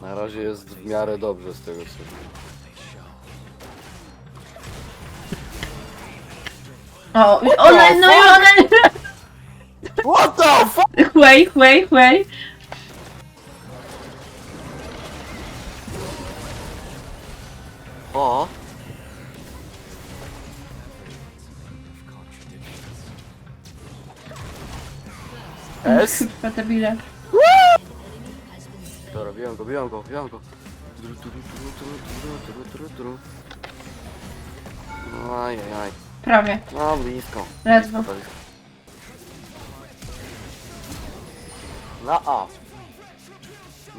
Na razie jest w miarę dobrze z tego co. O, ona, no i ona... What the fuck? Huey, huey, huey. O! S? Kurwa tru, tru, tru, tru, tru. No ajajaj. Prawie. No blisko. Ledwo. Blisko, blisko. Na A.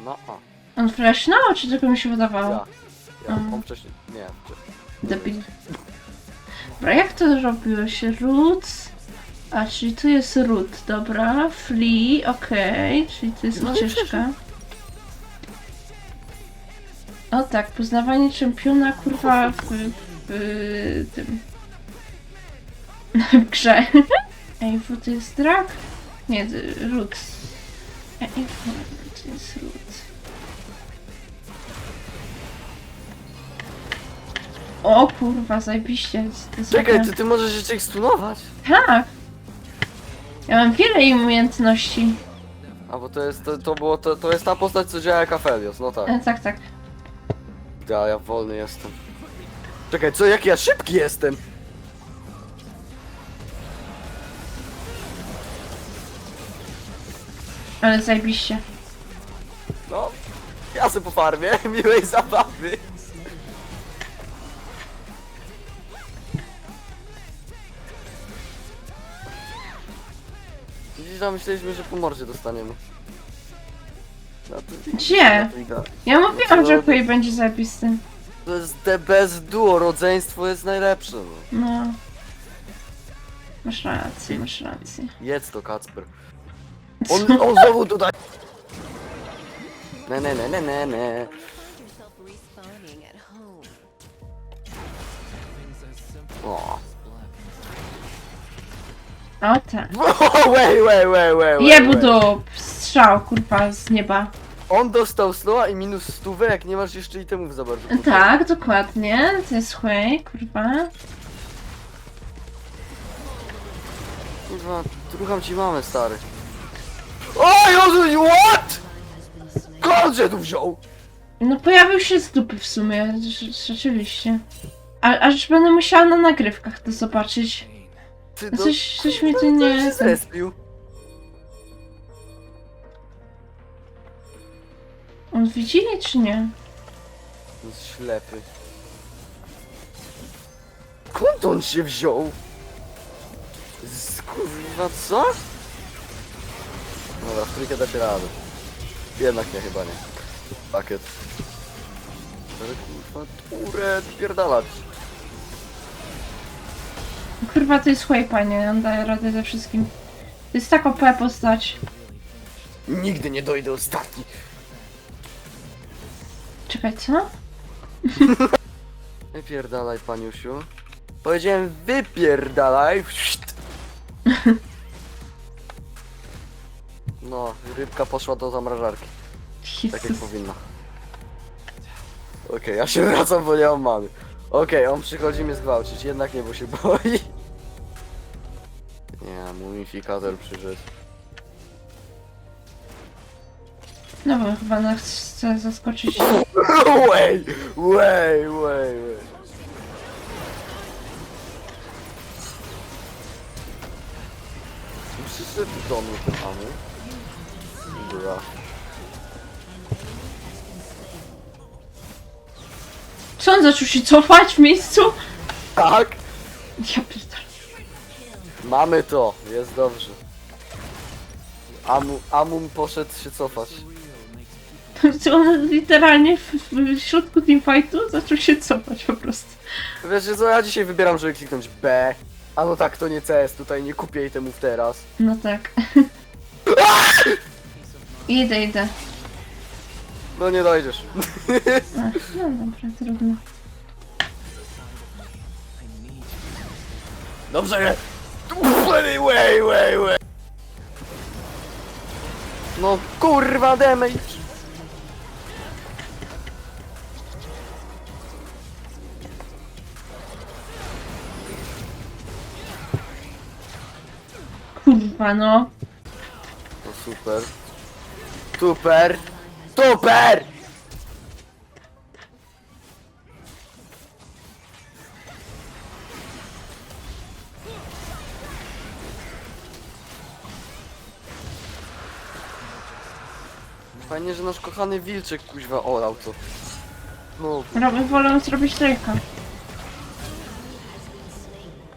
Na A. On flashnął, czy tylko mi się wydawało? Ja. Ja, Mm. on wcześniej. Nie, wcześniej. Debil. Dobra, jak to robiłeś? Root. A, czyli tu jest root, dobra. Flea, okej, czyli tu jest No i. O tak, poznawanie czempiona, kurwa, w, w, tym... w grze. Ej, bo to jest? Nie, to root. Ej, to jest root. O kurwa, zajebiście. to Czekaj, dobre. ty, ty możesz jeszcze ich stunować? Tak. Ja mam wiele im umiejętności. A bo to jest, to, to było, to, to jest ta postać co działa jak Aphelios, no tak. E, tak, tak. Ja, ja wolny jestem. Czekaj, co, jak ja szybki jestem? Ale zajebiście. No, ja sobie po farmie, miłej zabawy. Dziś myśleliśmy, że po mordzie dostaniemy. Gdzie? Ja mówiłam, że Quay będzie zajebisty. To jest the best duo, rodzeństwo jest najlepsze. No. No. Masz rację, masz rację. Jedz to, Kacper. On, on znowu tutaj... Ne, ne, ne, ne, ne, ne. yourself respawning at home. O. O tak. Wait, wait, wait, wait, wait, Jebu wait. Strzał, kurwa, z nieba. On dostał slowa i minus stówę, jak nie masz jeszcze itemów za bardzo. Tak, dokładnie. To jest Quay, kurwa. Kurwa, trucham ci mamę, stary. O Jezu, what? Skąd się tu wziął? No pojawił się z dupy w sumie, rze- rzeczywiście. A, aż będę musiała na nagrywkach to zobaczyć. Ty, No Coś, coś mi tu nie... się On widzi czy nie? Jest ślepy. Skąd on się wziął? Z kurwa co? Dobra, w trójkę dacie radę. Jednak nie, chyba nie. Pakiet. Ale kurwa, turę, pierdalać. Kurwa, to jest Quay, panie. On daje radę ze wszystkim. To jest tak OP postać. Nigdy nie dojdę ostatni. Czekaj, co? Wypierdalaj, paniusiu. Powiedziałem wypierdalaj. No, rybka poszła do zamrażarki. Tak jak Jezus. powinna. Okej, ja się wracam, bo nie mam many. Okej, on przychodzi mnie zgwałcić, jednak nie, bo się boi. Nie, mumifikator przyszedł. No bo chyba nas chce zaskoczyć. Way, way, way, way. Przyszedł do mnie ten amu. Bra. Co on zaczął się cofać w miejscu? Tak, Ja pierdolę. mamy to, jest dobrze. Amu, Amum poszedł się cofać. Literalnie w, w środku teamfightu zaczął się cofać po prostu. Wiesz co, ja dzisiaj wybieram, żeby kliknąć B. A no tak, to nie CS, tutaj nie kupię itemów teraz. No tak. idę, idę. No nie dojdziesz. Ach, no dobra, trudno. Dobrze, nie. Way, way, way. No kurwa damage. Kurwa, no. Super. Super! Super! Fajnie, że nasz kochany wilczek kuźwa orał to. No, Robię, wolę zrobić Drake'a.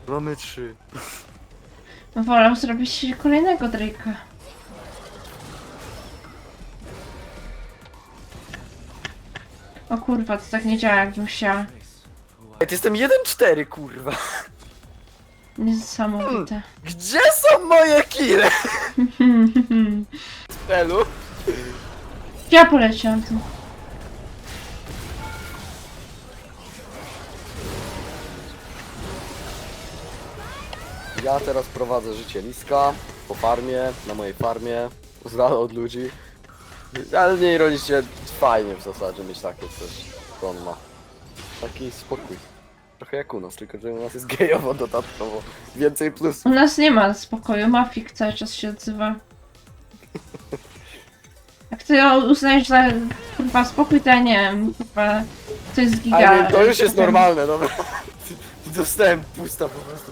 mamy trzy. Wolę zrobić kolejnego Drake'a. O kurwa, to tak nie działa jakbym chciała. To jestem 1-4 kurwa. Niesamowite. Gdzie są moje kile? Spelu? Ja poleciałam tu. Ja teraz prowadzę życie liska po farmie, na mojej farmie, z dala od ludzi. Ale nie ironicznie, fajnie w zasadzie mieć takie coś, co on ma. Taki spokój. Trochę jak u nas, tylko że u nas jest gejowo dodatkowo. Więcej plus. U nas nie ma spokoju, Mafik cały czas się odzywa. Jak ty uznajesz za kurwa spokój, to ja nie wiem, kurwa, to jest giga. Ale to już jest normalne, dobra. Dostałem pusta po prostu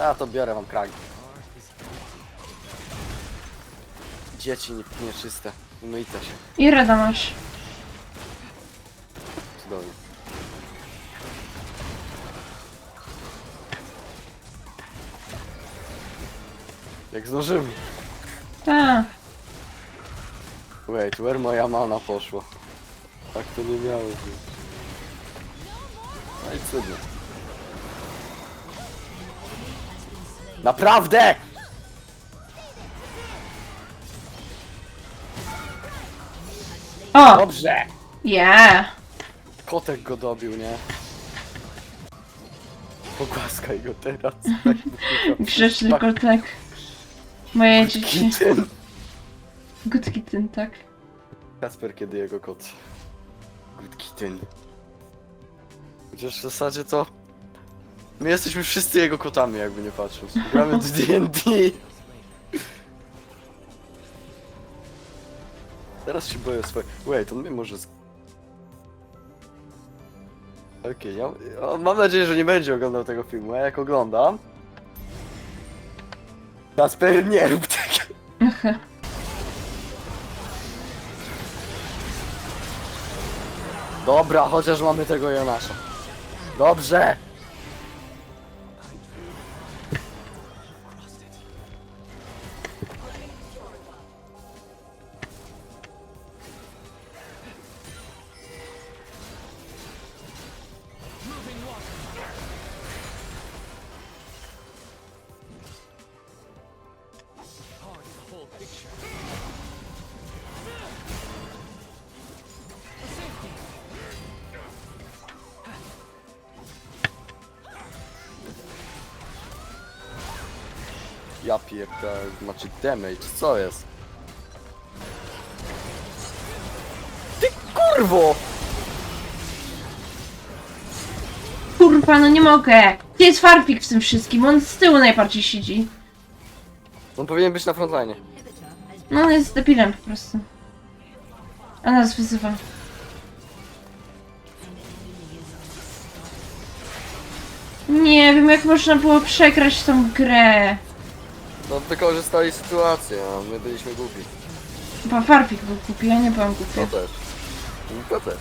Ja to biorę, mam kragi. Dzieci nie- nieczyste. Umyjcie się. I rada masz. Cudownie. Jak zdążymy. Tak. Wait, where moja mana poszła? Tak to nie miało być. No i cudnie. Naprawdę! O! Dobrze! Yeah! Kotek go dobił, nie? Pogłaskaj go teraz. Tak, Grzeczny tak, kotek. Moje dzieci. Kitten. Good kitten, tak. Kasper, kiedy jego kot. Good kitten. Chociaż w zasadzie to... My jesteśmy wszyscy jego kotami, jakby nie patrząc. Gramy w D&D. Teraz się boję swoje... Wait, on mnie może... z- Okej, ja... mam nadzieję, że nie będzie oglądał tego filmu, a jak oglądam... Kasper, nie rób tego! Dobra, chociaż mamy tego Jonasza. Dobrze! Ja pierdolę, znaczy damage, co jest? Ty kurwo! Kurwa, no nie mogę! Gdzie jest Farfik w tym wszystkim? On z tyłu najbardziej siedzi. On powinien być na frontline. No on jest debilem po prostu. A nas wyzywa. Nie wiem jak można było przegrać tą grę. No wykorzystali sytuację, a my byliśmy głupi. Chyba Farfik był głupi, ja nie byłam To głupia. też. To też.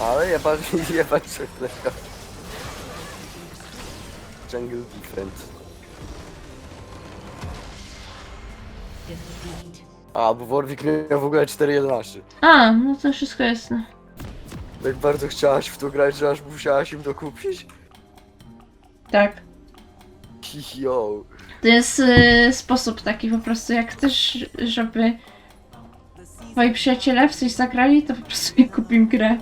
Ale jebać, jebać szefleka. Jungle different. A, bo Warwick miał w ogóle 4.11. A, no to wszystko jasne. Tak bardzo chciałaś w to grać, że aż musiałaś im to kupić? Tak. Yo. To jest y, sposób taki po prostu, jak chcesz, żeby twoi przyjaciele w coś zagrali, to po prostu mi kupim grę.